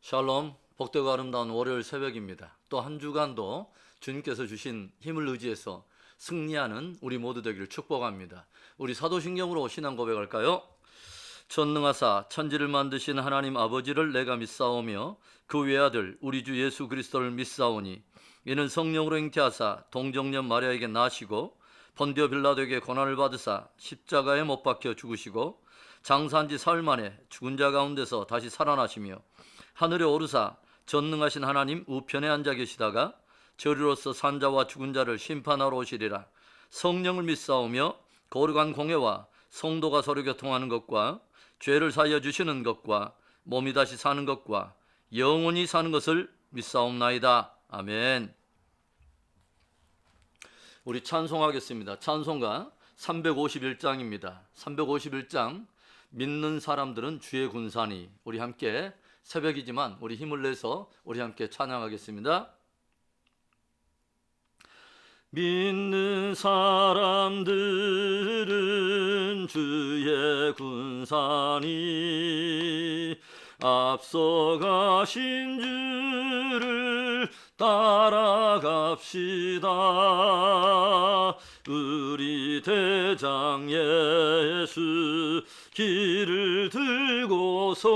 샬롬, 복되고 아름다운 월요일 새벽입니다. 또 한 주간도 주님께서 주신 힘을 의지해서 승리하는 우리 모두 되기를 축복합니다. 우리 사도신경으로 신앙 고백할까요? 전능하사 천지를 만드신 하나님 아버지를 내가 믿사오며 그 외아들 우리 주 예수 그리스도를 믿사오니 이는 성령으로 잉태하사 동정녀 마리아에게 나시고 본디오 빌라도에게 고난을 받으사 십자가에 못 박혀 죽으시고 장사한 지 사흘 만에 죽은 자 가운데서 다시 살아나시며 하늘에 오르사 전능하신 하나님 우편에 앉아 계시다가 저리로서 산자와 죽은 자를 심판하러 오시리라. 성령을 믿사오며 거룩한 공회와 성도가 서로 교통하는 것과 죄를 사하여 주시는 것과 몸이 다시 사는 것과 영원히 사는 것을 믿사옵나이다. 아멘. 우리 찬송하겠습니다. 찬송가 351장입니다. 351장. 믿는 사람들은 주의 군산이. 우리 함께 새벽이지만 우리 힘을 내서 우리 함께 찬양하겠습니다. 믿는 사람들은 주의 군산이 앞서가신 주를 따라갑시다. 우리 대장 예수 길을 들고서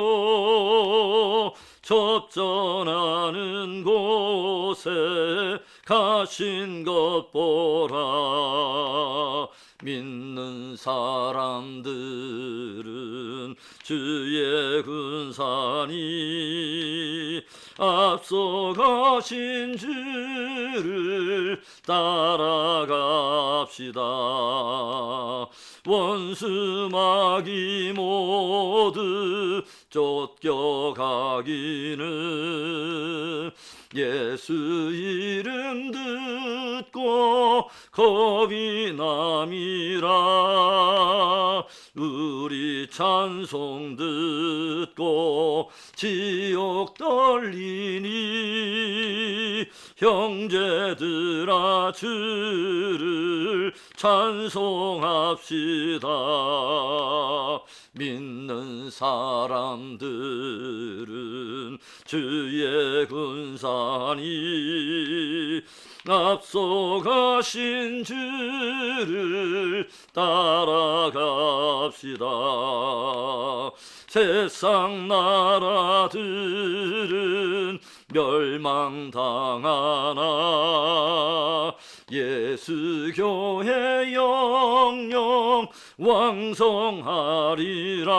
접전하는 곳에 가신 것 보라. 믿는 사람들은 주의 군산이 앞서 가신 주를 따라갑시다 원수마귀 모두 쫓겨가기는 예수 이름 듣고 겁이 남이라. 우리 찬송 듣고 지옥 떨리니 형제들아 주를 찬송합시다. 믿는 사람들은 주의 군산이 앞서가신 주를 따라갑시다. 세상 나라들은 멸망당하나. 예수 교회 영영 왕성하리라.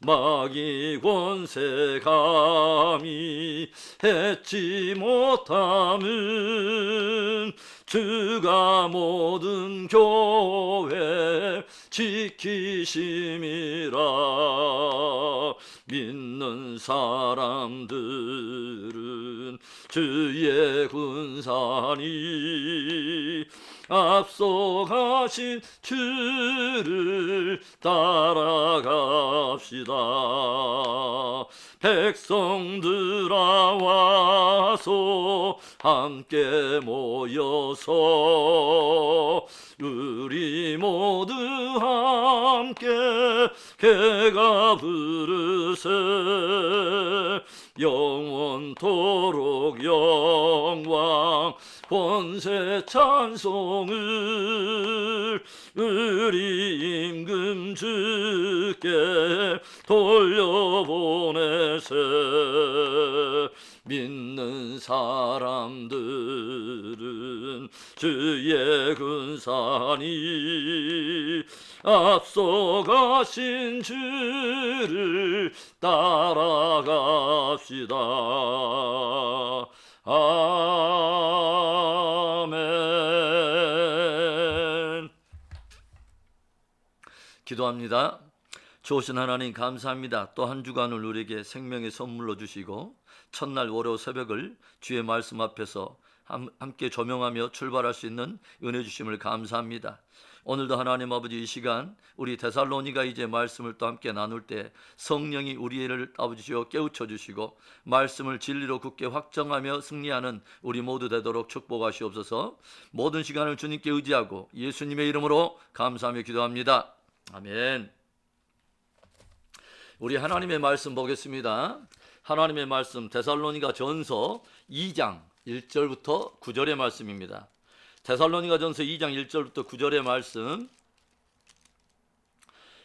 마귀 권세 감히 했지 못함은 주가 모든 교회 지키심이라 사람들은 주의 군산이 앞서가신 주를 따라갑시다. 백성들아 와서 함께 모여서 우리 모두 함께 개가 부르세. 영원토록 영광 권세 찬송을 우리 임금 주께 돌려보내세. 믿는 사람들은 주의 군산이 앞서가신 주를 따라갑시다. 아멘. 기도합니다. 좋으신 하나님 감사합니다. 또 한 주간을 우리에게 생명의 선물로 주시고 첫날 월요 새벽을 주의 말씀 앞에서 함- 함께 조명하며 출발할 수 있는 은혜 주심을 감사합니다. 오늘도 하나님 아버지 이 시간 우리 데살로니가 이제 말씀을 또 함께 나눌 때 성령이 우리를 아버지여 깨우쳐 주시고 말씀을 진리로 굳게 확정하며 승리하는 우리 모두 되도록 축복하시옵소서. 모든 시간을 주님께 의지하고 예수님의 이름으로 감사하며 기도합니다. 아멘. 우리 하나님의 말씀 보겠습니다. 하나님의 말씀 데살로니가 전서 2장 1절부터 9절의 말씀입니다. 데살로니가 전서 2장 1절부터 9절의 말씀.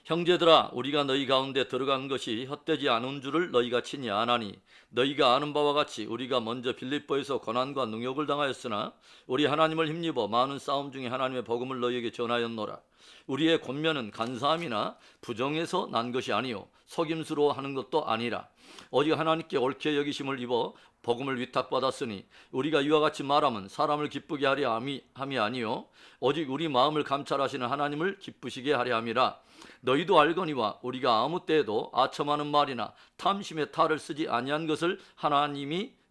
형제들아 우리가 너희 가운데 들어간 것이 헛되지 않은 줄을 너희가 친히 아나니 너희가 아는 바와 같이 우리가 먼저 빌립보에서 고난과 능욕을 당하였으나 우리 하나님을 힘입어 많은 싸움 중에 하나님의 복음을 너희에게 전하였노라. 우리의 권면은 간사함이나 부정에서 난 것이 아니요 속임수로 하는 것도 아니라 오직 하나님께 옳게 여기심을 입어 복음을 위탁받았으니 우리가 이와 같이 말하면 사람을 기쁘게 하려 함이, 함이 아니요 오직 우리 마음을 감찰하시는 하나님을 기쁘시게 하려 함이라. 너희도 알거니와 우리가 아무 때에도 아첨하는 말이나 탐심의 탈을 쓰지 아니한 것을 하나님이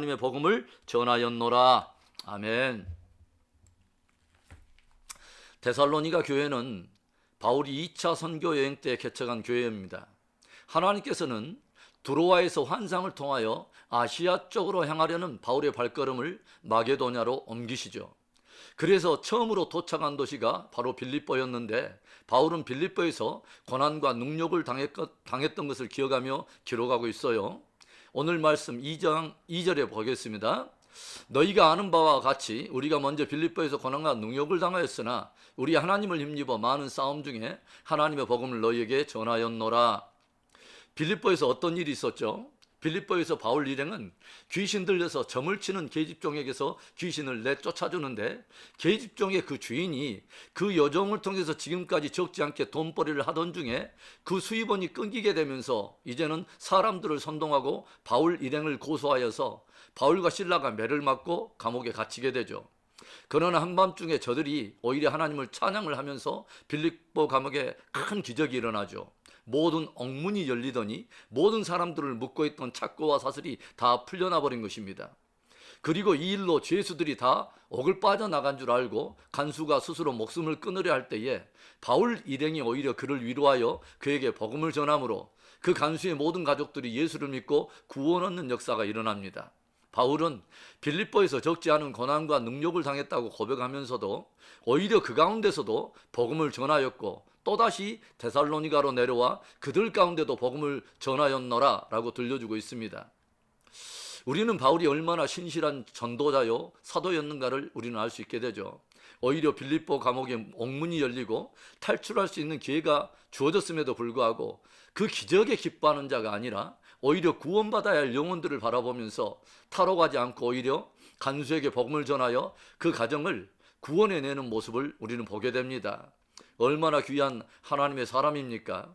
님의 복음을 전하였노라 아멘. 데살로니가 교회는 바울이 2차 선교 여행 때 개척한 교회입니다. 하나님께서는 두로아에서 환상을 통하여 아시아 쪽으로 향하려는 바울의 발걸음을 마게도냐로 옮기시죠. 그래서 처음으로 도착한 도시가 바로 빌립보였는데 바울은 빌립보에서 고난과 능욕을 당했 던 것을 기억하며 기록하고 있어요. 오늘 말씀 2장 2절에 보겠습니다. 너희가 아는 바와 같이 우리가 먼저 빌립보에서 고난과 능욕을 당하였으나 우리 하나님을 힘입어 많은 싸움 중에 하나님의 복음을 너희에게 전하였노라. 빌립보에서 어떤 일이 있었죠? 빌립보에서 바울 일행은 귀신 들려서 점을 치는 계집종에게서 귀신을 내쫓아주는데 계집종의 그 주인이 그 여종을 통해서 지금까지 적지 않게 돈벌이를 하던 중에 그 수입원이 끊기게 되면서 이제는 사람들을 선동하고 바울 일행을 고소하여서 바울과 신라가 매를 맞고 감옥에 갇히게 되죠. 그러나 한밤중에 저들이 오히려 하나님을 찬양을 하면서 빌립보 감옥에 큰 기적이 일어나죠. 모든 엉문이 열리더니 모든 사람들을 묶고 있던 착고와 사슬이 다 풀려나 버린 것입니다. 그리고 이 일로 죄수들이 다 옥을 빠져나간 줄 알고 간수가 스스로 목숨을 끊으려 할 때에 바울 일행이 오히려 그를 위로하여 그에게 복음을 전함으로 그 간수의 모든 가족들이 예수를 믿고 구원 얻는 역사가 일어납니다. 바울은 빌립보에서 적지 않은 고난과 능력을 당했다고 고백하면서도 오히려 그 가운데서도 복음을 전하였고 또다시 데살로니가로 내려와 그들 가운데도 복음을 전하였노라 라고 들려주고 있습니다. 우리는 바울이 얼마나 신실한 전도자요 사도였는가를 우리는 알 수 있게 되죠. 오히려 빌립보 감옥에 옥문이 열리고 탈출할 수 있는 기회가 주어졌음에도 불구하고 그 기적에 기뻐하는 자가 아니라 오히려 구원받아야 할 영혼들을 바라보면서 타로 가지 않고 오히려 간수에게 복음을 전하여 그 가정을 구원해내는 모습을 우리는 보게 됩니다. 얼마나 귀한 하나님의 사람입니까?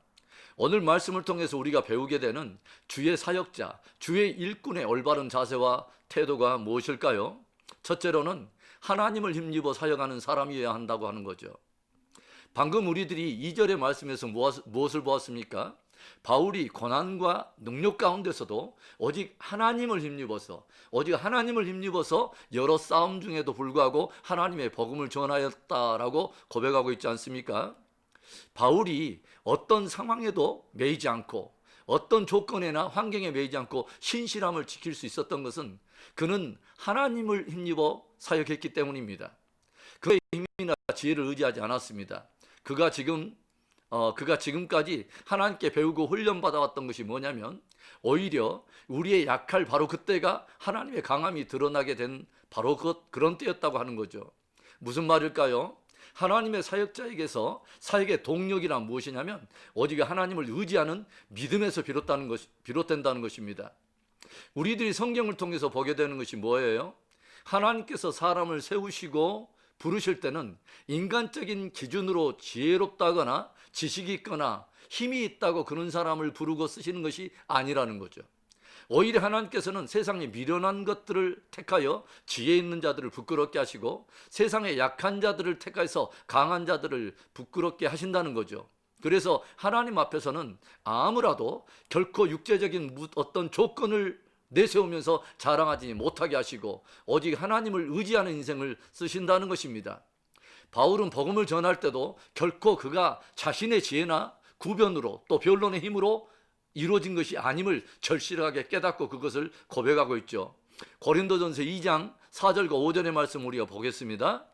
오늘 말씀을 통해서 우리가 배우게 되는 주의 사역자, 주의 일꾼의 올바른 자세와 태도가 무엇일까요? 첫째로는 하나님을 힘입어 사역하는 사람이어야 한다고 하는 거죠. 방금 우리들이 2절의 말씀에서 무엇을 보았습니까? 바울이 고난과 능력 가운데서도 오직 하나님을 힘입어서 오직 하나님을 힘입어서 여러 싸움 중에도 불구하고 하나님의 복음을 전하였다라고 고백하고 있지 않습니까? 바울이 어떤 상황에도 매이지 않고 어떤 조건에나 환경에 매이지 않고 신실함을 지킬 수 있었던 것은 그는 하나님을 힘입어 사역했기 때문입니다. 그의 힘이나 지혜를 의지하지 않았습니다. 그가 지금 어, 그가 지금까지 하나님께 배우고 훈련받아왔던 것이 뭐냐면 오히려 우리의 약할 바로 그때가 하나님의 강함이 드러나게 된 바로 그, 그런 때였다고 하는 거죠. 무슨 말일까요? 하나님의 사역자에게서 사역의 동력이란 무엇이냐면 오직 하나님을 의지하는 믿음에서 비롯다는 것, 비롯된다는 것입니다. 우리들이 성경을 통해서 보게 되는 것이 뭐예요? 하나님께서 사람을 세우시고 부르실 때는 인간적인 기준으로 지혜롭다거나 지식이 있거나 힘이 있다고 그런 사람을 부르고 쓰시는 것이 아니라는 거죠. 오히려 하나님께서는 세상에 미련한 것들을 택하여 지혜 있는 자들을 부끄럽게 하시고 세상에 약한 자들을 택해서 강한 자들을 부끄럽게 하신다는 거죠. 그래서 하나님 앞에서는 아무라도 결코 육체적인 어떤 조건을 내세우면서 자랑하지 못하게 하시고 오직 하나님을 의지하는 인생을 쓰신다는 것입니다. 바울은 복음을 전할 때도 결코 그가 자신의 지혜나 구변으로 또 변론의 힘으로 이루어진 것이 아님을 절실하게 깨닫고 그것을 고백하고 있죠. 고린도전서 2장 4절과 5절의 말씀 우리가 보겠습니다.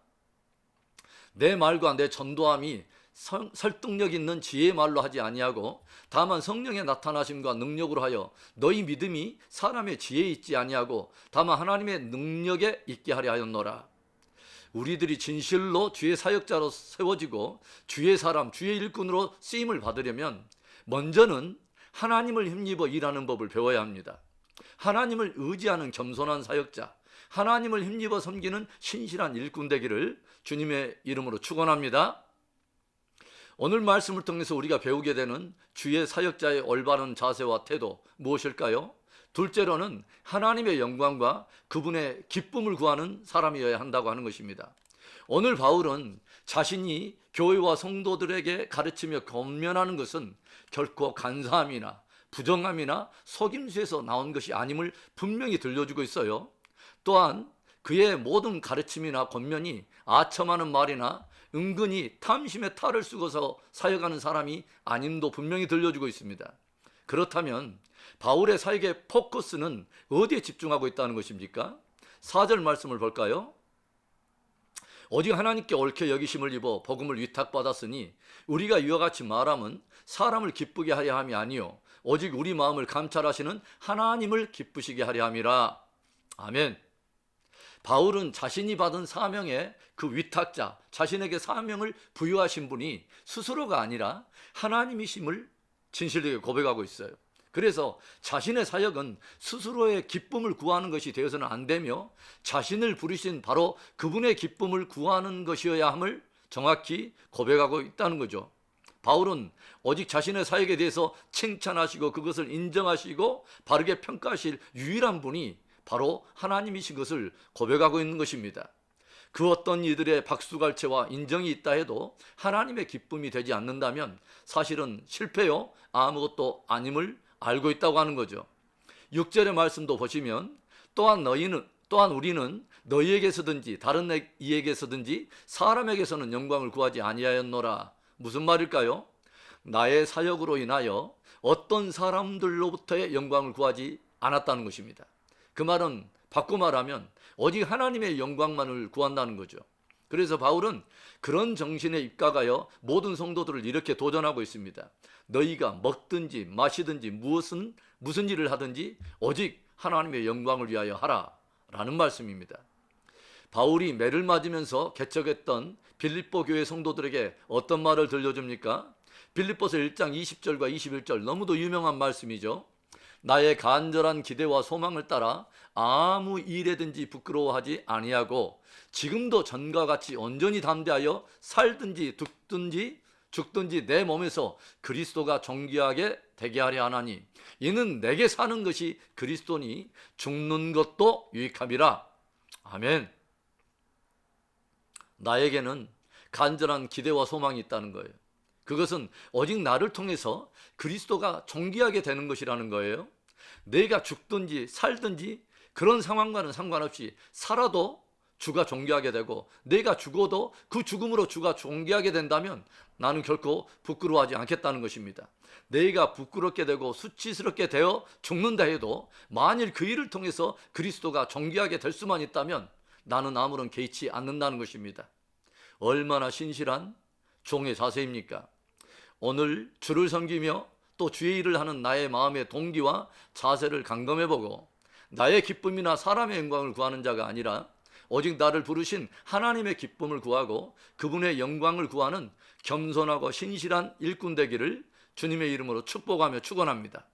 내 말과 내 전도함이 성- 설득력 있는 지혜의 말로 하지 아니하고 다만 성령의 나타나심과 능력으로 하여 너희 믿음이 사람의 지혜에 있지 아니하고 다만 하나님의 능력에 있게 하려 하였노라. 우리들이 진실로 주의 사역자로 세워지고 주의 사람, 주의 일꾼으로 쓰임을 받으려면 먼저는 하나님을 힘입어 일하는 법을 배워야 합니다. 하나님을 의지하는 겸손한 사역자, 하나님을 힘입어 섬기는 신실한 일꾼 되기를 주님의 이름으로 축원합니다. 오늘 말씀을 통해서 우리가 배우게 되는 주의 사역자의 올바른 자세와 태도 무엇일까요? 둘째로는 하나님의 영광과 그분의 기쁨을 구하는 사람이어야 한다고 하는 것입니다. 오늘 바울은 자신이 교회와 성도들에게 가르치며 권면하는 것은 결코 간사함이나 부정함이나 속임수에서 나온 것이 아님을 분명히 들려주고 있어요. 또한 그의 모든 가르침이나 권면이 아첨하는 말이나 은근히 탐심의 탈을 쓰고서 사역하는 사람이 아님도 분명히 들려주고 있습니다. 그렇다면 바울의 사역의 포커스는 어디에 집중하고 있다는 것입니까? 4절 말씀을 볼까요? 오직 하나님께 옳게 여기심을 입어 복음을 위탁받았으니 우리가 이와 같이 말함은 사람을 기쁘게 하려 함이 아니요 오직 우리 마음을 감찰하시는 하나님을 기쁘시게 하려 함이라. 아멘. 바울은 자신이 받은 사명의 그 위탁자, 자신에게 사명을 부여하신 분이 스스로가 아니라 하나님이심을 진실되게 고백하고 있어요. 그래서 자신의 사역은 스스로의 기쁨을 구하는 것이 되어서는 안 되며 자신을 부르신 바로 그분의 기쁨을 구하는 것이어야 함을 정확히 고백하고 있다는 거죠. 바울은 오직 자신의 사역에 대해서 칭찬하시고 그것을 인정하시고 바르게 평가하실 유일한 분이 바로 하나님이신 것을 고백하고 있는 것입니다. 그 어떤 이들의 박수갈채와 인정이 있다 해도 하나님의 기쁨이 되지 않는다면 사실은 실패요 아무것도 아님을 알고 있다고 하는 거죠. 6절의 말씀도 보시면 또한 너희는 또한 우리는 너희에게서든지 다른 이에게서든지 사람에게서는 영광을 구하지 아니하였노라. 무슨 말일까요? 나의 사역으로 인하여 어떤 사람들로부터의 영광을 구하지 않았다는 것입니다. 그 말은 바꿔 말하면 오직 하나님의 영광만을 구한다는 거죠. 그래서 바울은 그런 정신에 입각하여 모든 성도들을 이렇게 도전하고 있습니다. 너희가 먹든지 마시든지 무엇은 무슨 일을 하든지 오직 하나님의 영광을 위하여 하라라는 말씀입니다. 바울이 매를 맞으면서 개척했던 빌립보 교회 성도들에게 어떤 말을 들려줍니까? 빌립보서 1장 20절과 21절 너무도 유명한 말씀이죠. 나의 간절한 기대와 소망을 따라 아무 일에든지 부끄러워하지 아니하고 지금도 전과 같이 온전히 담대하여 살든지 죽든지 죽든지 내 몸에서 그리스도가 존귀하게 되게 하려 하나니 이는 내게 사는 것이 그리스도니 죽는 것도 유익함이라 아멘. 나에게는 간절한 기대와 소망이 있다는 거예요. 그것은 오직 나를 통해서 그리스도가 존귀하게 되는 것이라는 거예요. 내가 죽든지 살든지 그런 상황과는 상관없이 살아도 주가 존귀하게 되고 내가 죽어도 그 죽음으로 주가 존귀하게 된다면 나는 결코 부끄러워하지 않겠다는 것입니다. 내가 부끄럽게 되고 수치스럽게 되어 죽는다 해도 만일 그 일을 통해서 그리스도가 존귀하게 될 수만 있다면 나는 아무런 개의치 않는다는 것입니다. 얼마나 신실한 종의 자세입니까? 오늘 주를 섬기며 또 주의 일을 하는 나의 마음의 동기와 자세를 감금해보고 나의 기쁨이나 사람의 영광을 구하는 자가 아니라 오직 나를 부르신 하나님의 기쁨을 구하고 그분의 영광을 구하는 겸손하고 신실한 일꾼 되기를 주님의 이름으로 축복하며 축원합니다.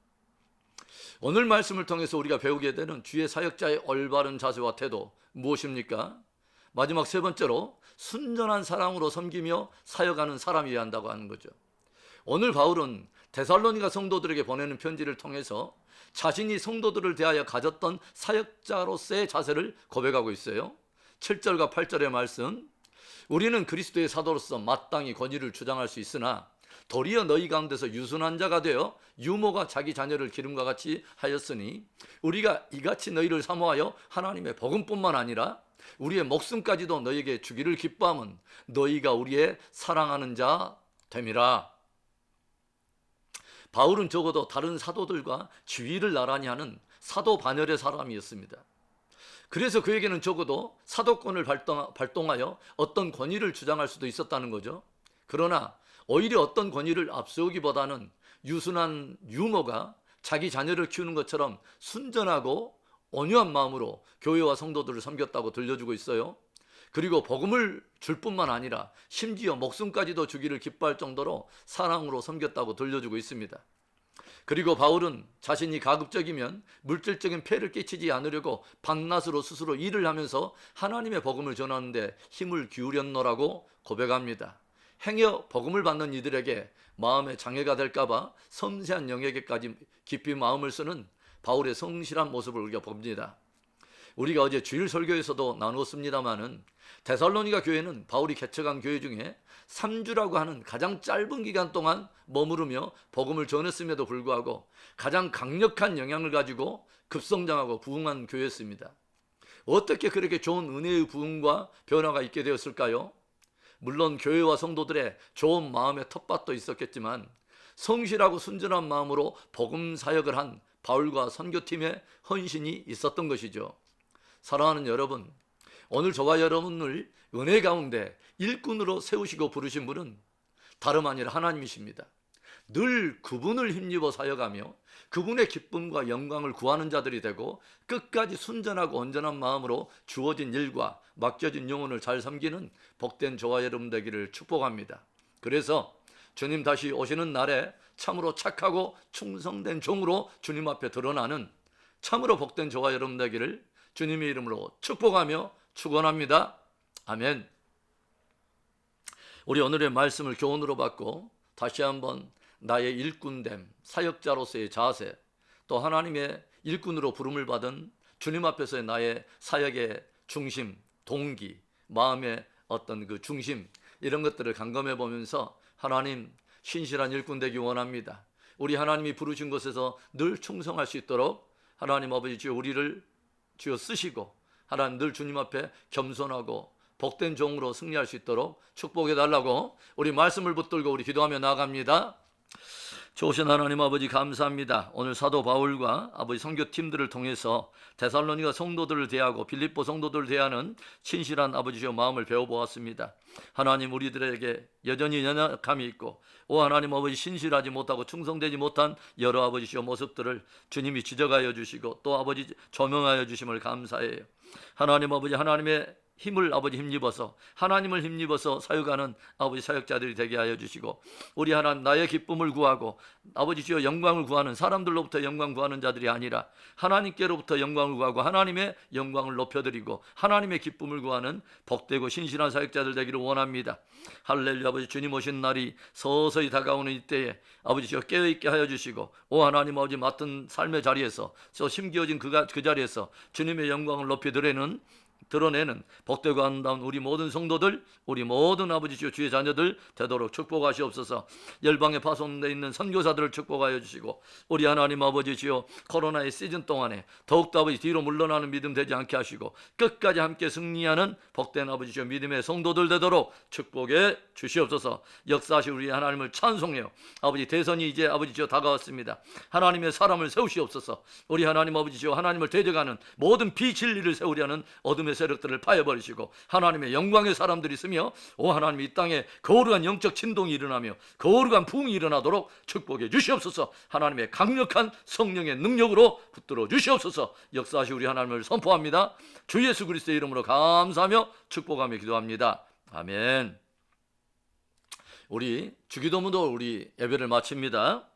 오늘 말씀을 통해서 우리가 배우게 되는 주의 사역자의 올바른 자세와 태도 무엇입니까? 마지막 세 번째로 순전한 사랑으로 섬기며 사역하는 사람이어야 한다고 하는 거죠. 오늘 바울은 데살로니가 성도들에게 보내는 편지를 통해서 자신이 성도들을 대하여 가졌던 사역자로서의 자세를 고백하고 있어요. 7절과 8절의 말씀. 우리는 그리스도의 사도로서 마땅히 권위를 주장할 수 있으나 도리어 너희 가운데서 유순한 자가 되어 유모가 자기 자녀를 기름과 같이 하였으니 우리가 이같이 너희를 사모하여 하나님의 복음뿐만 아니라 우리의 목숨까지도 너희에게 주기를 기뻐함은 너희가 우리의 사랑하는 자 됨이라. 바울은 적어도 다른 사도들과 지위를 나란히 하는 사도 반열의 사람이었습니다. 그래서 그에게는 적어도 사도권을 발동, 하여 어떤 권위를 주장할 수도 있었다는 거죠. 그러나 오히려 어떤 권위를 앞세우기보다는 유순한 유모가 자기 자녀를 키우는 것처럼 순전하고 온유한 마음으로 교회와 성도들을 섬겼다고 들려주고 있어요. 그리고 복음을 줄 뿐만 아니라 심지어 목숨까지도 주기를 기뻐할 정도로 사랑으로 섬겼다고 들려주고 있습니다. 그리고 바울은 자신이 가급적이면 물질적인 폐를 끼치지 않으려고 밤낮으로 스스로 일을 하면서 하나님의 복음을 전하는데 힘을 기울였노라고 고백합니다. 행여 복음을 받는 이들에게 마음의 장애가 될까봐 섬세한 영역에까지 깊이 마음을 쓰는 바울의 성실한 모습을 우리가 봅니다. 우리가 어제 주일 설교에서도 나누었습니다마는 데살로니가 교회는 바울이 개척한 교회 중에 3주라고 하는 가장 짧은 기간 동안 머무르며 복음을 전했음에도 불구하고 가장 강력한 영향을 가지고 급성장하고 부흥한 교회였습니다. 어떻게 그렇게 좋은 은혜의 부흥과 변화가 있게 되었을까요? 물론 교회와 성도들의 좋은 마음의 텃밭도 있었겠지만 성실하고 순전한 마음으로 복음 사역을 한 바울과 선교팀의 헌신이 있었던 것이죠. 사랑하는 여러분, 오늘 저와 여러분을 은혜 가운데 일꾼으로 세우시고 부르신 분은 다름 아니라 하나님이십니다. 늘 그분을 힘입어 사역하며 그분의 기쁨과 영광을 구하는 자들이 되고 끝까지 순전하고 온전한 마음으로 주어진 일과 맡겨진 영혼을 잘 섬기는 복된 저와 여러분 되기를 축복합니다. 그래서 주님 다시 오시는 날에 참으로 착하고 충성된 종으로 주님 앞에 드러나는 참으로 복된 저와 여러분 되기를 주님의 이름으로 축복하며 축원합니다. 아멘. 우리 오늘의 말씀을 교훈으로 받고 다시 한번 나의 일꾼됨, 사역자로서의 자세, 또 하나님의 일꾼으로 부름을 받은 주님 앞에서의 나의 사역의 중심, 동기, 마음의 어떤 그 중심 이런 것들을 감검해 보면서 하나님 신실한 일꾼 되기 원합니다. 우리 하나님이 부르신 곳에서 늘 충성할 수 있도록 하나님 아버지 우리를 주여 쓰시고 하나님 늘 주님 앞에 겸손하고 복된 종으로 승리할 수 있도록 축복해 달라고 우리 말씀을 붙들고 우리 기도하며 나갑니다. 좋으신 하나님 아버지 감사합니다. 오늘 사도 바울과 아버지 선교팀들을 통해서 데살로니가 성도들을 대하고 빌립보 성도들을 대하는 친실한 아버지의 마음을 배워보았습니다. 하나님 우리들에게 여전히 연약함이 있고 오 하나님 아버지 신실하지 못하고 충성되지 못한 여러 아버지의 모습들을 주님이 지적하여 주시고 또 아버지 조명하여 주심을 감사해요. 하나님 아버지 하나님의 힘을 아버지 힘입어서 하나님을 힘입어서 사역하는 아버지 사역자들이 되게 하여 주시고 우리 하나님 나의 기쁨을 구하고 아버지 주여 영광을 구하는 사람들로부터 영광 구하는 자들이 아니라 하나님께로부터 영광을 구하고 하나님의 영광을 높여드리고 하나님의 기쁨을 구하는 복되고 신실한 사역자들 되기를 원합니다. 할렐루야 아버지 주님 오신 날이 서서히 다가오는 이때에 아버지 주여 깨어있게 하여 주시고 오 하나님 아버지 맡은 삶의 자리에서 저 심기어진 그, 그 자리에서 주님의 영광을 높여드리는 드러내는 복되고 아름다운 우리 모든 성도들, 우리 모든 아버지 주 주의 자녀들 되도록 축복하시옵소서. 열방에 파송돼 있는 선교사들을 축복하여 주시고 우리 하나님 아버지 주여 코로나의 시즌 동안에 더욱더 아버지 뒤로 물러나는 믿음 되지 않게 하시고 끝까지 함께 승리하는 복된 아버지 주여 믿음의 성도들 되도록 축복해 주시옵소서. 역사하시 우리 하나님을 찬송해요. 아버지 대선이 이제 아버지 주여 다가왔습니다. 하나님의 사람을 세우시옵소서. 우리 하나님 아버지 주여 하나님을 대적하는 모든 비진리를 세우려는 어둠의 어둠의 세력들을 파해버리시고 하나님의 영광의 사람들이 있으며 오 하나님 이 땅에 거룩한 영적 진동이 일어나며 거룩한 부흥이 일어나도록 축복해 주시옵소서. 하나님의 강력한 성령의 능력으로 붙들어 주시옵소서. 역사하시 우리 하나님을 선포합니다. 주 예수 그리스도의 이름으로 감사하며 축복하며 기도합니다. 아멘. 우리 주기도문도 우리 예배를 마칩니다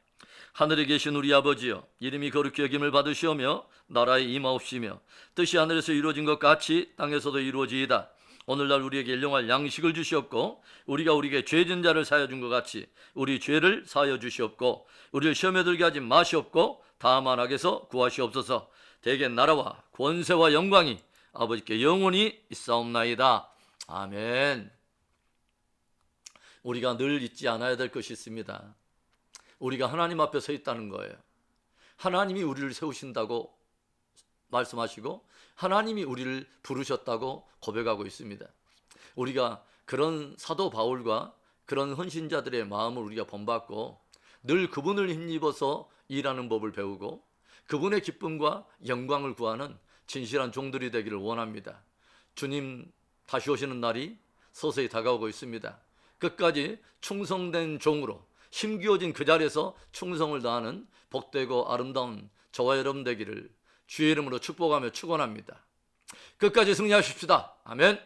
하늘에 계신 우리 아버지여 이름이 거룩히 여김을 받으시오며 나라에 임하옵시며 뜻이 하늘에서 이루어진 것 같이 땅에서도 이루어지이다. 오늘날 우리에게 일용할 양식을 주시옵고 우리가 우리에게 죄진 자를 사여 준 것 같이 우리 죄를 사여 주시옵고 우리를 시험에 들게 하지 마시옵고 다만 악에서 구하시옵소서. 대개 나라와 권세와 영광이 아버지께 영원히 있사옵나이다. 아멘. 우리가 늘 잊지 않아야 될 것이 있습니다. 우리가 하나님 앞에 서 있다는 거예요. 하나님이 우리를 세우신다고 말씀하시고 하나님이 우리를 부르셨다고 고백하고 있습니다. 우리가 그런 사도 바울과 그런 헌신자들의 마음을 우리가 본받고 늘 그분을 힘입어서 일하는 법을 배우고 그분의 기쁨과 영광을 구하는 진실한 종들이 되기를 원합니다. 주님 다시 오시는 날이 서서히 다가오고 있습니다. 끝까지 충성된 종으로 힘기어진 그 자리에서 충성을 다하는 복되고 아름다운 저와 여러분 되기를 주의 이름으로 축복하며 축원합니다. 끝까지 승리하십시다. 아멘.